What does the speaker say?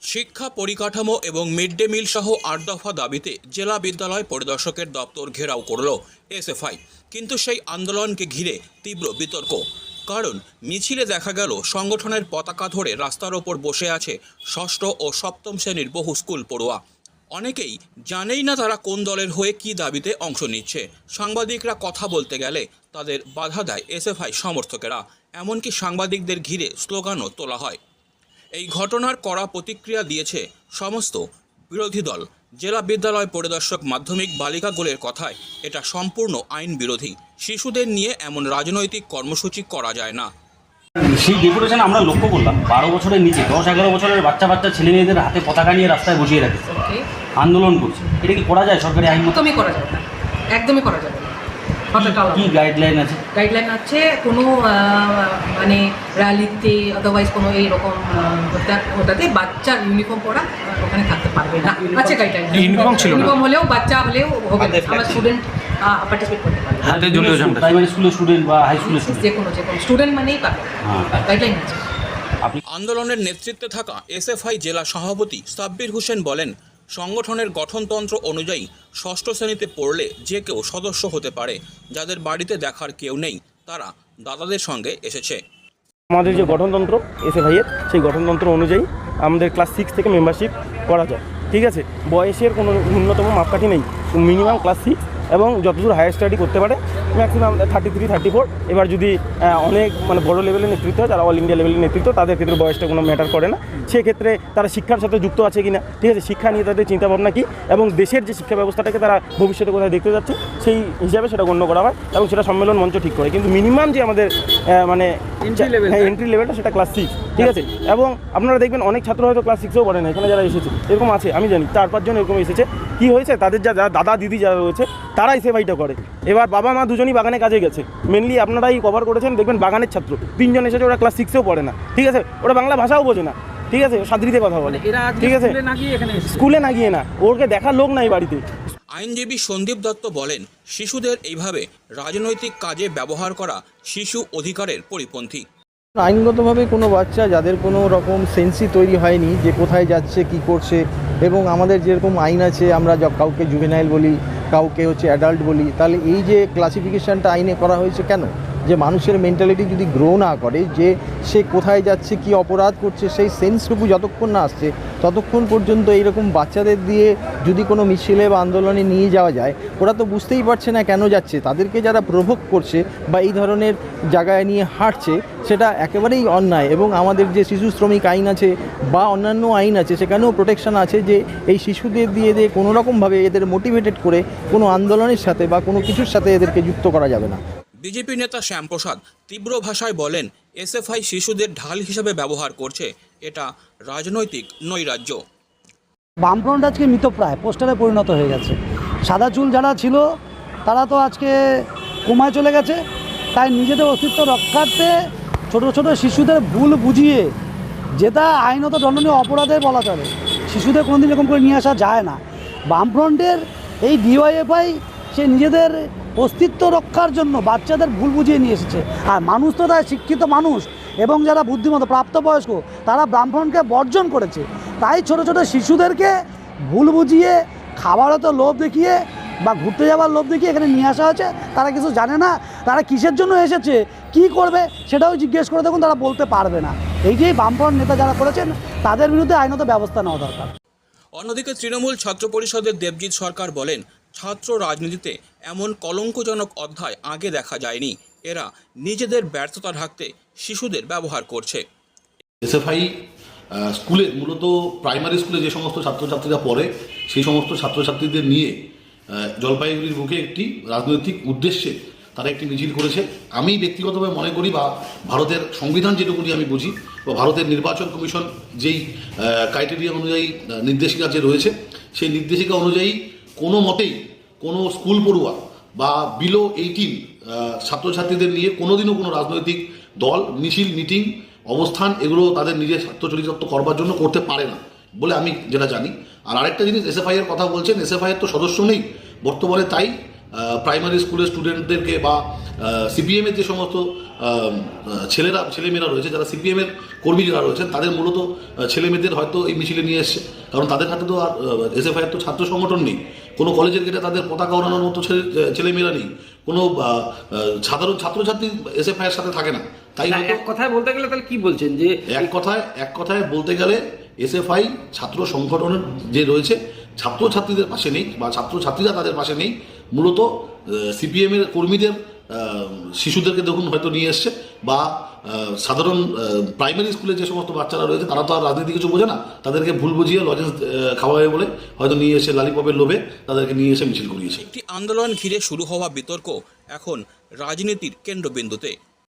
শিক্ষা পরিকাঠামো এবং মিড ডে মিল সহ আট দফা দাবিতে জেলা বিদ্যালয় পরিদর্শকের দপ্তর ঘেরাও করল এসএফআই। কিন্তু সেই আন্দোলনকে ঘিরে তীব্র বিতর্ক। কারণ মিছিলে দেখা গেল, সংগঠনের পতাকা ধরে রাস্তার ওপর বসে আছে ষষ্ঠ ও সপ্তম শ্রেণির বহু স্কুল পড়ুয়া। অনেকেই জানেই না তারা কোন দলের হয়ে কী দাবিতে অংশ নিচ্ছে। সাংবাদিকরা কথা বলতে গেলে তাদের বাধা দেয় এসএফআই সমর্থকেরা। এমনকি সাংবাদিকদের ঘিরে স্লোগানও তোলা হয়। এই ঘটনার কড়া প্রতিক্রিয়া দিয়েছে সমস্ত বিরোধী দল। জেলা বিদ্যালয় পরিদর্শক মাধ্যমিক বালিকা গোলের কথায় এটা সম্পূর্ণ আইন বিরোধী। শিশুদের নিয়ে এমন রাজনৈতিক কর্মসূচি করা যায় না। সেই ডেপুটেশন আমরা লক্ষ্য করলাম। বারো বছরের নিচে দশ এগারো বছরের বাচ্চা বাচ্চা ছেলে মেয়েদের হাতে পতাকা নিয়ে রাস্তায় বসিয়ে রাখে ওকে আন্দোলন করছে। এটা কি করা যায় সরকারি আইন মতো? একদমই করা যাবে না। একদমই করা যাবে না। কি গাইডলাইন আছে? গাইডলাইন আছে কোনো আহ, মানে র্যালিতে আদারওয়াইজ কোনো এইরকম ওটাতে বাচ্চার ইউনিফর্ম পরা ওখানে থাকতে পারবে না। আছে গাইডলাইন Uniform ছিল ইউনিফর্ম হলেও বাচ্চা হলেও হবে। আমার স্টুডেন্ট পার্টিসিপেট করতে পারবে। হাতে ঝুলিয়ে ঝামটা। প্রাইমারি স্কুলের স্টুডেন্ট বা হাই স্কুলের স্টুডেন্ট যে কোনো যে কোনো স্টুডেন্ট মানেই হ্যাঁ। গাইডলাইন আছে। আপনি আন্দোলনের নেতৃত্বে থাকা এসএফআই জেলা সভাপতি সাব্বির হোসেন বলেন সংগঠনের গঠনতন্ত্র অনুযায়ী ষষ্ঠ শ্রেণীতে পড়লে যে কেউ সদস্য হতে পারে, যাদের বাড়িতে দেখার কেউ নেই, তারা দাদাদের সঙ্গে এসেছে। আমাদের যে গঠনতন্ত্র এসে ভাইয়ের, সেই গঠনতন্ত্র অনুযায়ী আমাদের ক্লাস সিক্স থেকে মেম্বারশিপ করা যায়। ঠিক আছে? বয়সের কোনো ন্যূনতম মাপকাঠি নেই। মিনিমাম ক্লাস সিক্স এবং যতদূর হায়ার স্টাডি করতে পারে maximum thirty three thirty four এবার যদি অনেক মানে বড়ো লেভেলের নেতৃত্ব তারা অল ইন্ডিয়া লেভেলের নেতৃত্ব, তাদের ক্ষেত্রে বয়সটা কোনো ম্যাটার করে না। সেক্ষেত্রে তারা শিক্ষার সাথে যুক্ত আছে কিনা, ঠিক আছে? শিক্ষা নিয়ে তাদের চিন্তাভাবনা কী? এবং দেশের যে শিক্ষা ব্যবস্থাটাকে তারা ভবিষ্যতে কোথায় দেখতে যাচ্ছে, সেই হিসাবে সেটা গণ্য করা হয় এবং সেটা সম্মেলন মঞ্চ ঠিক করে। কিন্তু মিনিমাম যে আমাদের মানে হ্যাঁ এন্ট্রি লেভেলটা সেটা ক্লাস সিক্স ঠিক আছে? এবং আপনারা দেখবেন অনেক ছাত্র হয়তো ক্লাস সিক্সেও পড়ে না এখানে যারা এসেছে এরকম আছে আমি জানি চার পাঁচজন এরকম এসেছে। কি হয়েছে? তাদের যা যারা দাদা দিদি যারা রয়েছে তারাই সেবাইটা করে। এবার বাবা মা দুজনই বাগানে কাজে গেছে। মেনলি আপনারাই কভার করেছেন দেখবেন বাগানের ছাত্র। তিনজন এসেছে ওরা ক্লাস সিক্সেও পড়ে না ঠিক আছে? ওরা বাংলা ভাষাও বোঝে না ঠিক আছে? সাদরিতে কথা বলে ঠিক আছে? স্কুলে না গিয়ে না ওরকে দেখার লোক নাই বাড়িতে। আইনজীবী সন্দীপ দত্ত বলেন, শিশুদের এইভাবে রাজনৈতিক কাজে ব্যবহার করা শিশু অধিকারের পরিপন্থী। আইনগতভাবে কোনো বাচ্চা যাদের কোনো রকম সেন্সি তৈরি হয়নি, যে কোথায় যাচ্ছে, কি করছে, এবং আমাদের যেরকম আইন আছে, আমরা কাউকে জুভেনাইল বলি, কাউকে হচ্ছে অ্যাডাল্ট বলি, তাহলে এই যে ক্লাসিফিকেশানটা আইনে করা হয়েছে কেন? যে মানুষের মেন্টালিটি যদি গ্রো না করে, যে সে কোথায় যাচ্ছে, কি অপরাধ করছে, সেই সেন্সটুকু যতক্ষণ না আসছে, ততক্ষণ পর্যন্ত এইরকম বাচ্চাদের দিয়ে যদি কোনো মিছিলে বা আন্দোলনে নিয়ে যাওয়া যায়, ওরা তো বুঝতেই পারছে না কেন যাচ্ছে। তাদেরকে যারা প্রভোগ করছে বা এই ধরনের জায়গায় নিয়ে হাঁটছে, সেটা একেবারেই অন্যায়। এবং আমাদের যে শিশু শ্রমিক আইন আছে বা অন্যান্য আইন আছে, সেখানেও প্রোটেকশন আছে যে এই শিশুদের দিয়ে দিয়ে কোনো রকমভাবে এদের মোটিভেটেড করে কোনো আন্দোলনের সাথে বা কোনো কিছুর সাথে এদেরকে যুক্ত করা যাবে না। বিজেপি নেতা শ্যামপ্রসাদ তীব্র ভাষায় বলেন, এসএফআই শিশুদের ঢাল হিসেবে ব্যবহার করছে। এটা রাজনৈতিক, নৈরাজ্য। বামফ্রন্ট আজকে মৃতপ্রায়, পোস্টারে পরিণত হয়ে গেছে। সাদা চুল যারা ছিল, তারা তো আজকে কোমায় চলে গেছে। তাই নিজেদের অস্তিত্ব রক্ষার্থে ছোট ছোট শিশুদের ভুল বুঝিয়ে যেটা আইনত দণ্ডনীয় অপরাধে বলা চলে, শিশুদের কোনোদিন এরকম করে নিয়ে আসা যায় না। বামফ্রন্টের এই ডিওয়াইএফআই সে নিজেদের অস্তিত্ব রক্ষার জন্য বাচ্চাদের ভুল বুঝিয়ে নিয়ে এসেছে। আর মানুষ তো তাই শিক্ষিত মানুষ এবং যারা বুদ্ধিমতো প্রাপ্তবয়স্ক, তারা ব্রাহ্মণকে বর্জন করেছে। তাই ছোট ছোট শিশুদেরকে ভুল বুঝিয়ে, খাবারও তো লোভ দেখিয়ে বা ঘুরতে যাওয়ার লোভ দেখিয়ে এখানে নিয়ে আসা হয়েছে, তারা কিছু জানে না। তারা কিসের জন্য এসেছে, কি করবে সেটাও জিজ্ঞেস করে দেখুন, তারা বলতে পারবে না। এইটাই বামফ্রন্ট নেতা যারা করেছেন, তাদের বিরুদ্ধে আইনত ব্যবস্থা নেওয়া দরকার। অন্যদিকে তৃণমূল ছাত্র পরিষদের দেবজিৎ সরকার বলেন ছাত্র রাজনীতিতে এমন কলঙ্কজনক অধ্যায় আগে দেখা যায়নি। এরা নিজেদের ব্যর্থতা ঢাকতে শিশুদের ব্যবহার করছে। এসএফআই স্কুলে, মূলত প্রাইমারি স্কুলে যে সমস্ত ছাত্রছাত্রীরা পড়ে, সেই সমস্ত ছাত্রছাত্রীদের নিয়ে জলপাইগুড়ির বুকে একটি রাজনৈতিক উদ্দেশ্যে তারা একটি মিছিল করেছে। আমি ব্যক্তিগতভাবে মনে করি বা ভারতের সংবিধান যেটুকুনি আমি বুঝি, বা ভারতের নির্বাচন কমিশন যেই ক্রাইটেরিয়া অনুযায়ী নির্দেশিকা যে রয়েছে, সেই নির্দেশিকা অনুযায়ী কোনো মতেই কোনো স্কুল পড়ুয়া বা বিলো এইটিন ছাত্রছাত্রীদের নিয়ে কোনোদিনও কোনো রাজনৈতিক দল, মিছিল মিটিং অবস্থান এগুলো তাদের নিজের স্বার্থচরিতার্থ করবার জন্য করতে পারে না বলে আমি যেটা জানি। আর আরেকটা জিনিস এসএফআই এর কথা বলছেন এসএফআই এর তো সদস্য নেই। বর্তমানে তাই প্রাইমারি স্কুলের স্টুডেন্টদেরকে বা সিপিএম এর যে সমস্ত ছেলেরা ছেলেমেয়েরা রয়েছে যারা সিপিএমের কর্মী যারা রয়েছেন তাদের মূলত ছেলেমেয়েদের হয়তো এই মিছিলে নিয়ে এসছে। কারণ তাদের হাতে তো আর এসএফআই তো ছাত্র সংগঠন নেই। কোনো কলেজের গেটে তাদের পতাকা ওড়ানোর মতো ছেলে ছেলেমেয়েরা নেই। কোনো সাধারণ ছাত্রছাত্রী এসএফআই এর সাথে থাকে না। তাই এক কথায় বলতে গেলে তাহলে কি বলছেন যে এক কথায় এক কথায় বলতে গেলে এসএফআই ছাত্র সংগঠনের যে রয়েছে ছাত্রছাত্রীদের পাশে নেই বা ছাত্রছাত্রীরা তাদের পাশে নেই। মূলত সিপিএমের কর্মীদের শিশুদেরকে দেখুন হয়তো নিয়ে এসছে বা সাধারণ প্রাইমারি স্কুলে যে সমস্ত বাচ্চারা রয়েছে, তারা তো আর রাজনীতি কিছু বোঝে না, তাদেরকে ভুল বুঝিয়ে লজেন্স খাওয়াবে বলে হয়তো নিয়ে এসে লালিপপের লোভে তাদেরকে নিয়ে এসে মিছিল করিয়েছে। একটি আন্দোলন ঘিরে শুরু হওয়া বিতর্ক এখন রাজনীতির কেন্দ্রবিন্দুতে।